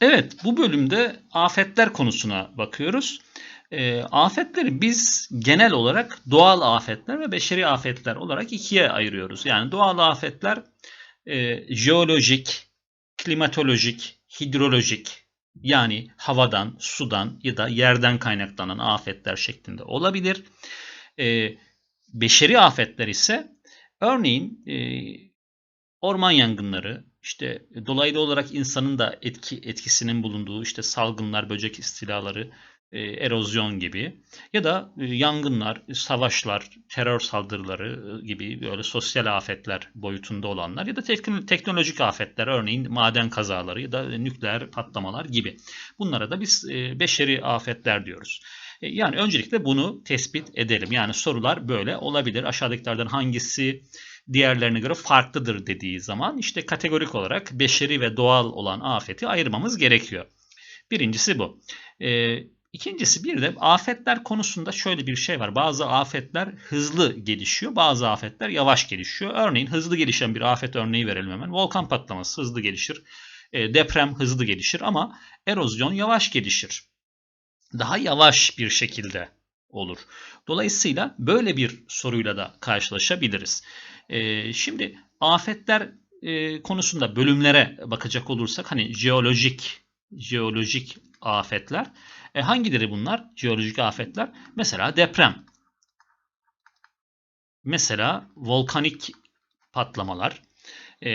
Evet, bu bölümde afetler konusuna bakıyoruz. E, afetleri biz genel olarak doğal afetler ve beşeri afetler olarak ikiye ayırıyoruz. Yani doğal afetler e, jeolojik, klimatolojik, hidrolojik yani havadan, sudan ya da yerden kaynaklanan afetler şeklinde olabilir. E, beşeri afetler ise örneğin e, orman yangınları, işte dolaylı olarak insanın da etki etkisinin bulunduğu işte salgınlar, böcek istilaları, e, erozyon gibi ya da e, yangınlar, savaşlar, terör saldırıları e, gibi böyle sosyal afetler boyutunda olanlar ya da teknolojik afetler örneğin maden kazaları ya da nükleer patlamalar gibi. Bunlara da biz e, beşeri afetler diyoruz. E, yani öncelikle bunu tespit edelim. Yani sorular böyle olabilir. Aşağıdakilerden hangisi diğerlerine göre farklıdır dediği zaman işte kategorik olarak beşeri ve doğal olan afeti ayırmamız gerekiyor. Birincisi bu. E, ikincisi bir de afetler konusunda şöyle bir şey var. Bazı afetler hızlı gelişiyor, bazı afetler yavaş gelişiyor. Örneğin hızlı gelişen bir afet örneği verelim hemen. Volkan patlaması hızlı gelişir, e, deprem hızlı gelişir ama erozyon yavaş gelişir. Daha yavaş bir şekilde olur. Dolayısıyla böyle bir soruyla da karşılaşabiliriz. E, şimdi afetler e, konusunda bölümlere bakacak olursak hani jeolojik jeolojik afetler e, hangileri bunlar? Jeolojik afetler. Mesela deprem. Mesela volkanik patlamalar e,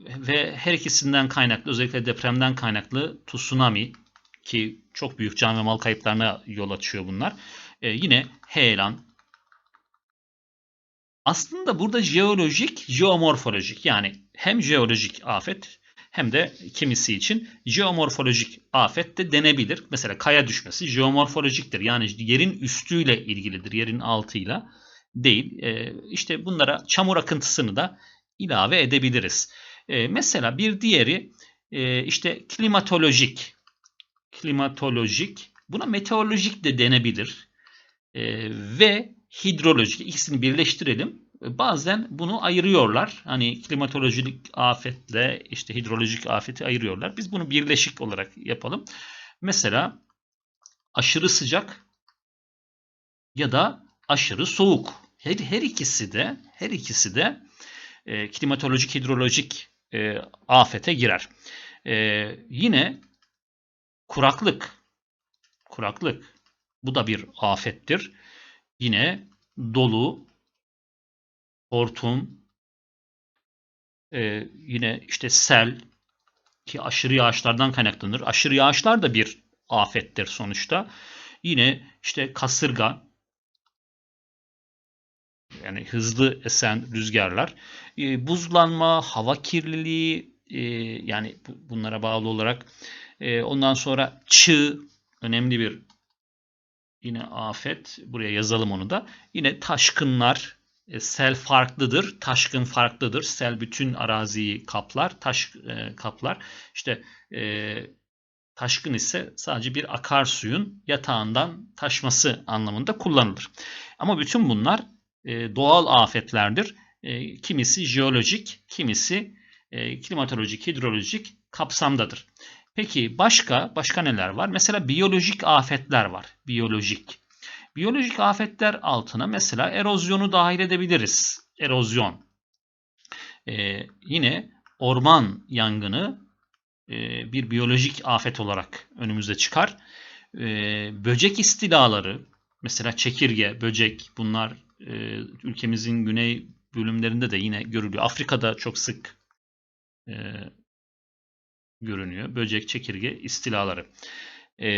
ve her ikisinden kaynaklı özellikle depremden kaynaklı tsunami ki çok büyük can ve mal kayıplarına yol açıyor bunlar. E, yine heyelan, aslında burada jeolojik, jeomorfolojik yani hem jeolojik afet hem de kimisi için jeomorfolojik afet de denebilir. Mesela kaya düşmesi jeomorfolojiktir. Yani yerin üstüyle ilgilidir, yerin altıyla değil. E, işte bunlara çamur akıntısını da ilave edebiliriz. E, mesela bir diğeri e, işte klimatolojik. Klimatolojik. Buna meteorolojik de denebilir. Ve hidrolojik ikisini birleştirelim. Bazen bunu ayırıyorlar. Hani klimatolojik afetle işte hidrolojik afeti ayırıyorlar. Biz bunu birleşik olarak yapalım. Mesela aşırı sıcak ya da aşırı soğuk. Her, her ikisi de her ikisi de e, klimatolojik hidrolojik e, afete girer. E, yine kuraklık kuraklık bu da bir afettir. Yine dolu, hortum, e, yine işte sel ki aşırı yağışlardan kaynaklanır. Aşırı yağışlar da bir afettir sonuçta. Yine işte kasırga, yani hızlı esen rüzgarlar, e, buzlanma, hava kirliliği, e, yani bunlara bağlı olarak e, ondan sonra çığ önemli bir Yine afet. Buraya yazalım onu da. Yine taşkınlar. E, sel farklıdır. Taşkın farklıdır. Sel bütün araziyi kaplar. Taş e, kaplar. İşte e, taşkın ise sadece bir akarsuyun yatağından taşması anlamında kullanılır. Ama bütün bunlar e, doğal afetlerdir. E, kimisi jeolojik, kimisi e, klimatolojik, hidrolojik kapsamdadır. Peki başka başka neler var? Mesela biyolojik afetler var. Biyolojik. Biyolojik afetler altına mesela erozyonu dahil edebiliriz. Erozyon. Ee, yine orman yangını e, bir biyolojik afet olarak önümüze çıkar. Ee, böcek istilaları, mesela çekirge, böcek bunlar e, ülkemizin güney bölümlerinde de yine görülüyor. Afrika'da çok sık e, görünüyor. Böcek, çekirge istilaları. Ee,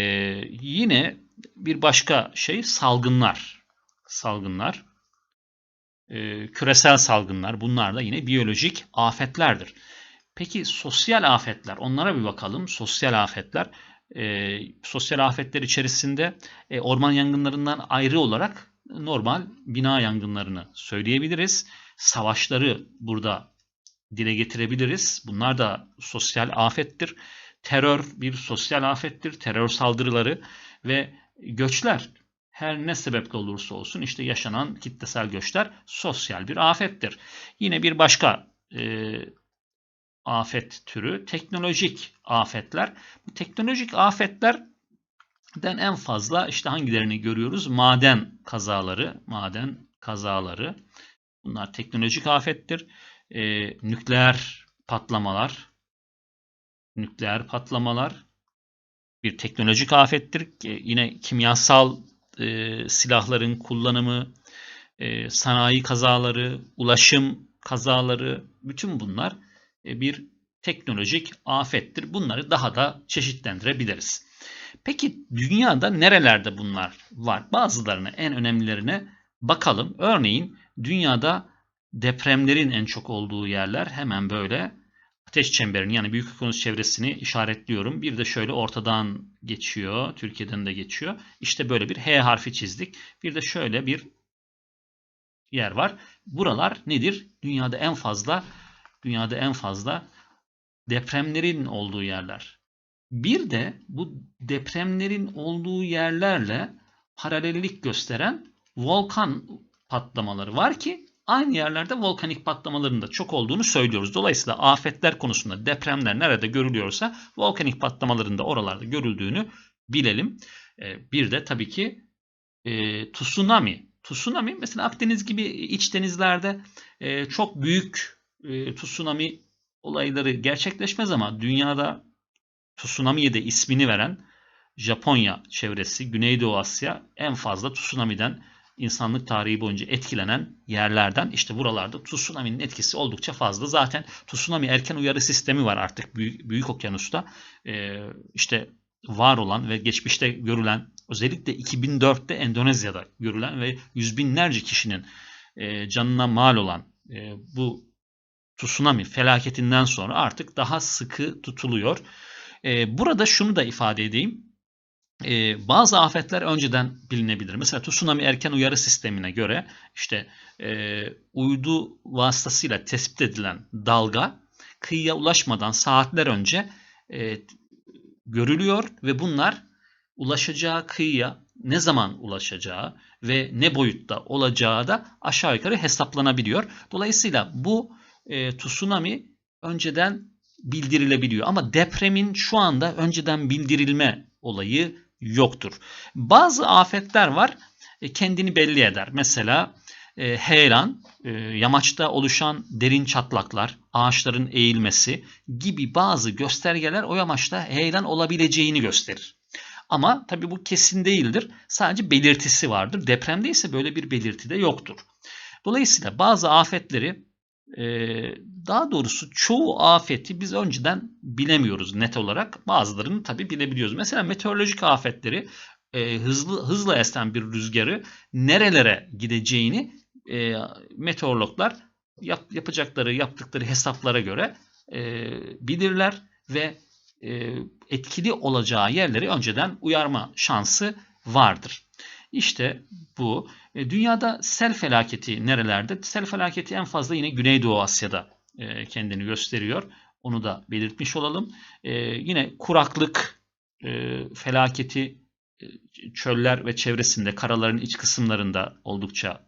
yine bir başka şey salgınlar. Salgınlar. Ee, küresel salgınlar. Bunlar da yine biyolojik afetlerdir. Peki sosyal afetler. Onlara bir bakalım. Sosyal afetler. E, sosyal afetler içerisinde e, orman yangınlarından ayrı olarak normal bina yangınlarını söyleyebiliriz. Savaşları burada dile getirebiliriz. Bunlar da sosyal afettir. Terör bir sosyal afettir. Terör saldırıları ve göçler her ne sebeple olursa olsun işte yaşanan kitlesel göçler sosyal bir afettir. Yine bir başka e, afet türü teknolojik afetler. Bu teknolojik afetlerden en fazla işte hangilerini görüyoruz? Maden kazaları, maden kazaları. Bunlar teknolojik afettir. Ee, nükleer patlamalar, nükleer patlamalar bir teknolojik afettir. Ee, yine kimyasal e, silahların kullanımı, e, sanayi kazaları, ulaşım kazaları, bütün bunlar e, bir teknolojik afettir. Bunları daha da çeşitlendirebiliriz. Peki dünyada nerelerde bunlar var? Bazılarına en önemlilerine bakalım. Örneğin dünyada depremlerin en çok olduğu yerler hemen böyle ateş çemberinin yani büyük okyanus çevresini işaretliyorum. Bir de şöyle ortadan geçiyor. Türkiye'den de geçiyor. İşte böyle bir H harfi çizdik. Bir de şöyle bir yer var. Buralar nedir? Dünyada en fazla dünyada en fazla depremlerin olduğu yerler. Bir de bu depremlerin olduğu yerlerle paralellik gösteren volkan patlamaları var ki aynı yerlerde volkanik patlamaların da çok olduğunu söylüyoruz. Dolayısıyla afetler konusunda depremler nerede görülüyorsa volkanik patlamaların da oralarda görüldüğünü bilelim. Ee, bir de tabii ki e, tsunami. Tsunami mesela Akdeniz gibi iç denizlerde e, çok büyük e, tsunami olayları gerçekleşmez ama dünyada tsunami'ye de ismini veren Japonya çevresi, Güneydoğu Asya en fazla tsunami'den insanlık tarihi boyunca etkilenen yerlerden işte buralarda tsunami'nin etkisi oldukça fazla. Zaten tsunami erken uyarı sistemi var artık büyük, büyük okyanusta. Ee, işte var olan ve geçmişte görülen özellikle 2004'te Endonezya'da görülen ve yüz binlerce kişinin e, canına mal olan e, bu tsunami felaketinden sonra artık daha sıkı tutuluyor. E, burada şunu da ifade edeyim. E, bazı afetler önceden bilinebilir. Mesela tsunami erken uyarı sistemine göre işte e, uydu vasıtasıyla tespit edilen dalga kıyıya ulaşmadan saatler önce e, görülüyor ve bunlar ulaşacağı kıyıya ne zaman ulaşacağı ve ne boyutta olacağı da aşağı yukarı hesaplanabiliyor. Dolayısıyla bu e, tsunami önceden bildirilebiliyor. Ama depremin şu anda önceden bildirilme olayı yoktur. Bazı afetler var e, kendini belli eder. Mesela e, heyelan, e, yamaçta oluşan derin çatlaklar, ağaçların eğilmesi gibi bazı göstergeler o yamaçta heyelan olabileceğini gösterir. Ama tabii bu kesin değildir. Sadece belirtisi vardır. Depremde ise böyle bir belirti de yoktur. Dolayısıyla bazı afetleri daha doğrusu çoğu afeti biz önceden bilemiyoruz net olarak. Bazılarını tabii bilebiliyoruz. Mesela meteorolojik afetleri hızlı hızla esen bir rüzgarı nerelere gideceğini meteorologlar yap, yapacakları yaptıkları hesaplara göre bilirler ve etkili olacağı yerleri önceden uyarma şansı vardır. İşte bu. E, dünyada sel felaketi nerelerde? Sel felaketi en fazla yine Güneydoğu Asya'da e, kendini gösteriyor. Onu da belirtmiş olalım. E, yine kuraklık felaketi çöller ve çevresinde, karaların iç kısımlarında oldukça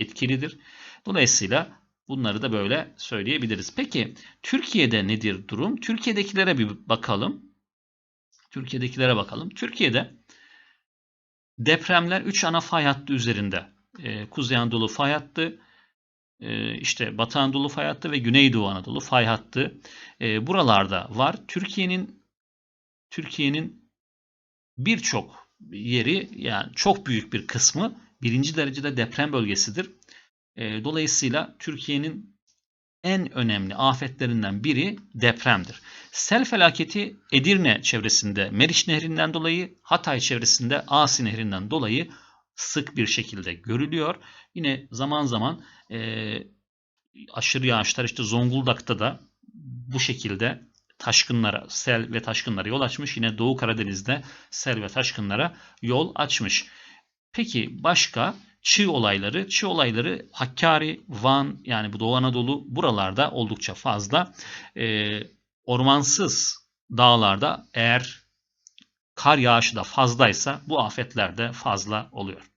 etkilidir. Dolayısıyla bunları da böyle söyleyebiliriz. Peki Türkiye'de nedir durum? Türkiye'dekilere bir bakalım. Türkiye'dekilere bakalım. Türkiye'de Depremler 3 ana fay hattı üzerinde. E, Kuzey Anadolu fay hattı, e, işte Batı Anadolu fay hattı ve Güneydoğu Anadolu fay hattı. E, buralarda var. Türkiye'nin Türkiye'nin birçok yeri yani çok büyük bir kısmı birinci derecede deprem bölgesidir. E, dolayısıyla Türkiye'nin en önemli afetlerinden biri depremdir. Sel felaketi Edirne çevresinde Meriç Nehri'nden dolayı, Hatay çevresinde Asi Nehri'nden dolayı sık bir şekilde görülüyor. Yine zaman zaman e, aşırı yağışlar işte Zonguldak'ta da bu şekilde taşkınlara, sel ve taşkınlara yol açmış. Yine Doğu Karadeniz'de sel ve taşkınlara yol açmış. Peki başka? Çığ olayları. Çığ olayları Hakkari, Van yani bu Doğu Anadolu buralarda oldukça fazla. E, ormansız dağlarda eğer kar yağışı da fazlaysa bu afetler de fazla oluyor.